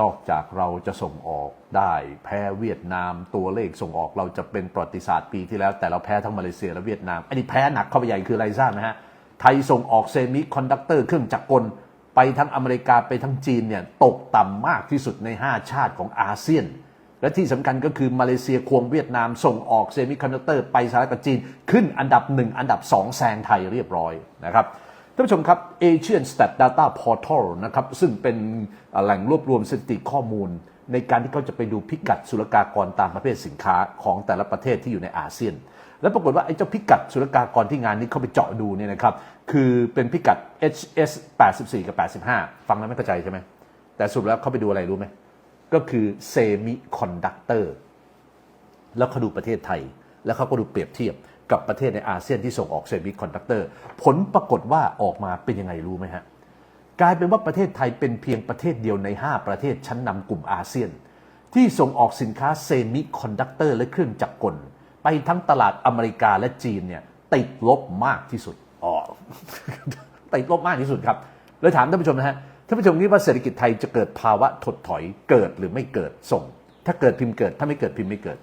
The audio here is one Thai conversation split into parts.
นอกจากเราจะส่งออกได้แพ้เวียดนาม ตัวเลขส่งออกเราจะเป็นประวัติศาสตร์ปีที่แล้ว แต่เราแพ้ทั้งมาเลเซียและเวียดนาม อันนี้แพ้หนักเข้าไปใหญ่คืออะไรทราบไหมฮะ ไทยส่งออกเซมิคอนดักเตอร์เครื่องจักรกล ไปทั้งอเมริกาไปทั้งจีนเนี่ยตกต่ำมากที่สุดใน 5 ชาติของอาเซียน และที่สำคัญก็คือมาเลเซียควงเวียดนาม ส่งออกเซมิคอนดักเตอร์ไปสหรัฐกับจีน ขึ้นอันดับ 1 อันดับ 2 แซงไทยเรียบร้อยนะครับ ท่านผู้ชมครับ Asian Stat Data Portal นะครับซึ่งเป็นแหล่งรวบรวมสถิติข้อมูล ในการที่เขาจะไปดูพิกัดศุลกากรตามประเภทสินค้าของแต่ละประเทศที่อยู่ในอาเซียน แล้วปรากฏว่าไอ้เจ้าพิกัดศุลกากรที่งานนี้เขาไปเจาะดูเนี่ยนะครับคือเป็นพิกัด HS 84 กับ 85 ฟังแล้วไม่เข้าใจใช่ไหมแต่สรุปแล้วเขาไปดูอะไรรู้ไหมก็คือเซมิคอนดักเตอร์แล้วเขาดูประเทศไทย แล้วเขาก็ดูเปรียบเทียบ กับประเทศในอาเซียนที่ส่งออกเซมิคอนดักเตอร์ผลปรากฏว่าออกมาเป็นยังไงรู้ไหมฮะกลายเป็นว่าประเทศไทยเป็นเพียงประเทศเดียวใน 5 ประเทศชั้นนำกลุ่มอาเซียน ที่ส่งออกสินค้าเซมิคอนดักเตอร์และเครื่องจักรกล ไปทั้งตลาดอเมริกาและจีนเนี่ยติดลบมากที่สุดอ๋อติดลบมากที่สุดครับเลยถามท่านผู้ชมนะฮะท่านผู้ชมคิดว่าเศรษฐกิจไทยจะเกิดภาวะถดถอยเกิดหรือไม่เกิดส่ง ถ้าเกิดพิมพ์เกิด ถ้าไม่เกิดพิมพ์ไม่เกิด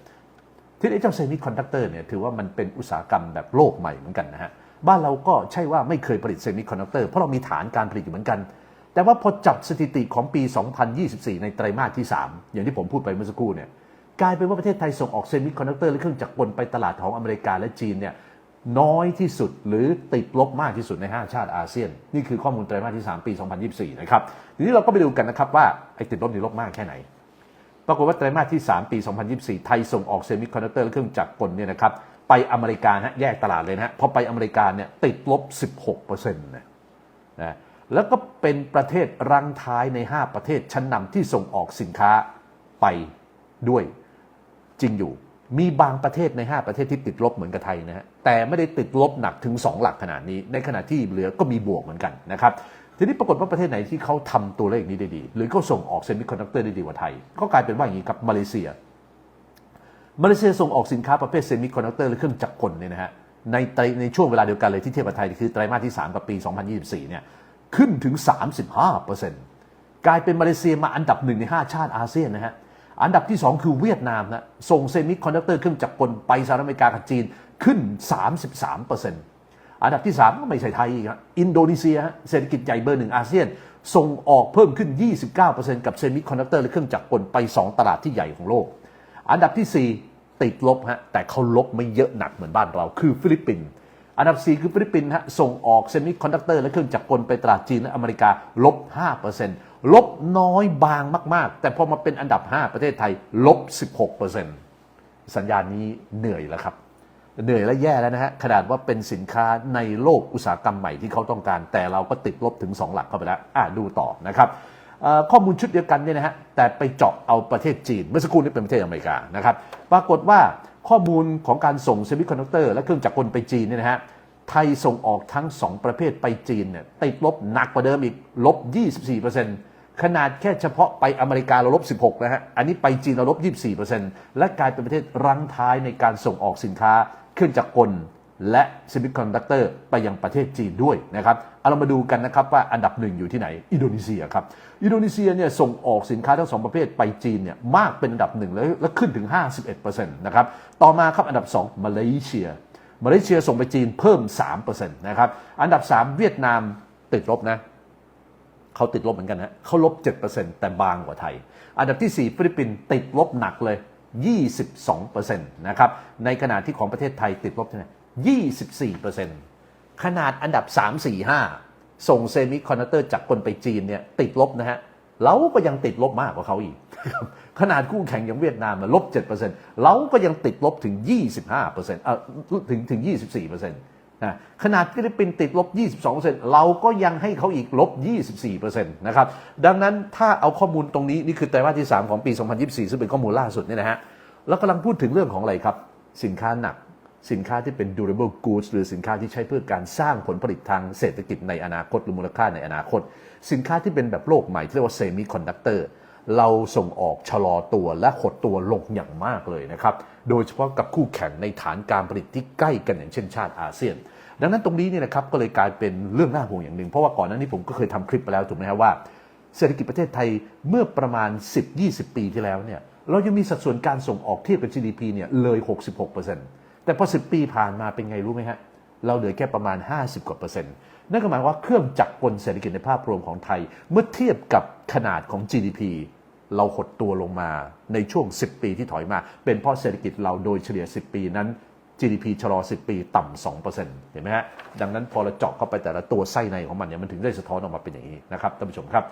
ที่ไอ้เจ้าเซมิคอนดักเตอร์เนี่ยถือว่ามันเป็นอุตสาหกรรมแบบโลกใหม่เหมือนกันนะฮะบ้านเราก็ใช่ว่าไม่เคยผลิตเซมิคอนดักเตอร์เพราะเรามีฐานการผลิตอยู่เหมือนกัน แต่ว่าพอจับสถิติของปี 2024 ในไตรมาสที่ 3 อย่างที่ผมพูดไปเมื่อสักครู่เนี่ยกลายเป็นว่าประเทศไทยส่งออกเซมิคอนดักเตอร์และเครื่องจักรกลไปตลาดของอเมริกาและจีนเนี่ยน้อยที่สุดหรือติดลบมากที่สุดใน 5 ชาติอาเซียน นี่คือข้อมูลไตรมาสที่ 3 ปี 2024 นะครับ ทีนี้เราก็ไปดูกันนะครับว่าไอ้ติดลบนี่ลบมากแค่ไหน ปรากฏว่าไตรมาสที่ 3 ปี 2024 ไทยส่งออกเซมิคอนดักเตอร์และเครื่องจักรกลเนี่ยนะครับไปอเมริกาฮะแยกตลาดเลยนะฮะพอไปอเมริกาเนี่ยติดลบ 16%นะนะแล้วก็เป็นประเทศรังท้ายใน 5 ประเทศชั้นนำที่ส่งออกสินค้าไปด้วยจริงอยู่ มีบางประเทศใน 5 ประเทศที่ติดลบเหมือนกับไทยนะฮะแต่ไม่ได้ติดลบหนักถึง 2 หลักขนาดนี้ ในขณะที่เหลือก็มีบวกเหมือนกันนะครับ ทีนี้ปรากฏว่าประเทศไหนที่เขาทำตัวเลขนี้ได้ดี หรือเขาส่งออกเซมิคอนดักเตอร์ได้ดีกว่าไทย ก็กลายเป็นว่าอย่างนี้ครับมาเลเซีย มาเลเซียส่งออกสินค้าประเภทเซมิคอนดักเตอร์และเครื่องจักรกลเนี่ยนะฮะในในช่วงเวลาเดียวกันเลยที่เทียบกับไทยคือไตรมาสที่ 3 กับปี 2024 เนี่ยขึ้นถึง 35%กลายเป็นมาเลเซียมาอันดับหนึ่งใน 5 ชาติอาเซียนนะฮะอันดับที่ 2 คือเวียดนามนะส่งเซมิคอนดักเตอร์เครื่องจักรกลไปสหรัฐอเมริกากับจีนขึ้น 33% อันดับที่ 3 ก็ไม่ใช่ไทยอีกฮะอินโดนีเซียเศรษฐกิจใหญ่เบอร์หนึ่งอาเซียน ส่งออกเพิ่มขึ้น 29%กับเซมิคอนดักเตอร์และเครื่องจักรกลไป 2 ตลาดที่ใหญ่ของโลก อันดับที่ 4 ติดลบฮะแต่เขาลบไม่เยอะหนักเหมือนบ้านเรา คือฟิลิปปินส์อันดับ 4 คือฟิลิปปินส์ฮะส่งออกเซมิคอนดักเตอร์และเครื่องจักรกลไปตลาดจีนและอเมริกาลบ 5%ลบน้อยบางมาก ๆ แต่พอมาเป็นอันดับ 5 ประเทศไทยลบ 16%สัญญาณนี้เหนื่อยแล้วครับ เหนื่อยและแย่แล้วนะฮะขนาดว่าเป็นสินค้าในโลกอุตสาหกรรมใหม่ที่เขาต้องการ แต่เราก็ติดลบถึง 2 หลักเข้าไปแล้วอะดูต่อนะครับข้อมูลชุดเดียวกันเนี่ยนะฮะแต่ไปเจาะเอาประเทศจีน เมื่อสักครู่นี้เป็นประเทศอเมริกานะครับปรากฏว่าข้อมูลของการส่งเซมิคอนดักเตอร์และเครื่องจักรกลไปจีนเนี่ยนะฮะไทยส่งออกทั้ง 2 ประเภทไปจีนเนี่ยติดลบหนักกว่าเดิมอีกลบ 24%ขนาดแค่เฉพาะไปอเมริกาเราลบ 16 นะฮะ อันนี้ไปจีนเราลบ 24%และกลายเป็นประเทศรั้งท้ายในการส่งออกสินค้า เครื่องจักรกล และเซมิคอนดักเตอร์ไปยังประเทศจีนด้วยนะครับเอาเรามาดูกันนะครับว่าอันดับหนึ่งอยู่ที่ไหน อินโดนีเซียครับอินโดนีเซียเนี่ยส่งออกสินค้าทั้งสองประเภทไปจีนเนี่ยมากเป็นอันดับหนึ่งแล้วและขึ้นถึง 51%นะครับต่อมาครับอันดับ 2 มาเลเซียมาเลเซียส่งไปจีนเพิ่ม 3%นะครับอันดับ 3 เวียดนามติดลบนะเขาติดลบเหมือนกันนะเขาลบ 7%แต่บางกว่าไทย อันดับที่ 4 ฟิลิปปินส์ติดลบหนักเลย 22%นะครับ ในขณะที่ของประเทศไทยติดลบเท่าไหร่24%ขนาดอันดับ 3 4 5 ส่งเซมิคอนดักเตอร์จากคนไปจีนเนี่ยติดลบนะฮะเราก็ยังติดลบมากกว่าเขาอีก ขนาดคู่แข่งอย่างเวียดนามลบ7%เราก็ยังติดลบถึง 25%เอ่อถึงถึง 24% นะขนาดฟิลิปปินส์ติดลบ 22%เราก็ยังให้เขาอีกลบ 24%นะครับ ดังนั้นถ้าเอาข้อมูลตรงนี้ นี่คือไตรมาสที่ 3 ของปี 2024 ซึ่งเป็นข้อมูลล่าสุดเนี่ยนะฮะเรากำลังพูดถึงเรื่องของอะไรครับ สินค้าหนัก สินค้าที่เป็น durable goods หรือสินค้าที่ใช้เพื่อการสร้างผลผลิตทางเศรษฐกิจในอนาคตหรือมูลค่าในอนาคต สินค้าที่เป็นแบบโลกใหม่ที่เรียกว่า semi conductor เราส่งออกชะลอตัวและหดตัวลงอย่างมากเลยนะครับ โดยเฉพาะกับคู่แข่งในฐานการผลิตที่ใกล้กันอย่างเช่นชาติอาเซียน ดังนั้นตรงนี้เนี่ยนะครับก็เลยกลายเป็นเรื่องน่าห่วงอย่างหนึ่ง เพราะว่าก่อนหน้านี้ผมก็เคยทำคลิปไปแล้วถูกไหมครับว่า เศรษฐกิจประเทศไทยเมื่อประมาณ 10-20 ปีที่แล้วเนี่ยเรายังมีสัดส่วนการส่งออกเทียบกับ GDP เนี่ยเลย 66%แต่พอ 10 ปีผ่านมาเป็นไงรู้ไหมฮะ เราเหลือแค่ประมาณ 50 กว่าเปอร์เซ็นต์ นั่นก็หมายว่าเครื่องจักรกลเศรษฐกิจในภาพรวมของไทย เมื่อเทียบกับขนาดของ GDP เราหดตัวลงมาในช่วง 10 ปีที่ถอยมา เป็นเพราะเศรษฐกิจเราโดยเฉลี่ย 10 ปีนั้น GDP ชะลอ 10 ปีต่ำ2%เห็นไหมฮะ ดังนั้นพอเราเจาะเข้าไปแต่ละตัวไส้ในของมันเนี่ยมันถึงได้สะท้อนออกมาเป็นอย่างนี้นะครับท่านผู้ชมครับ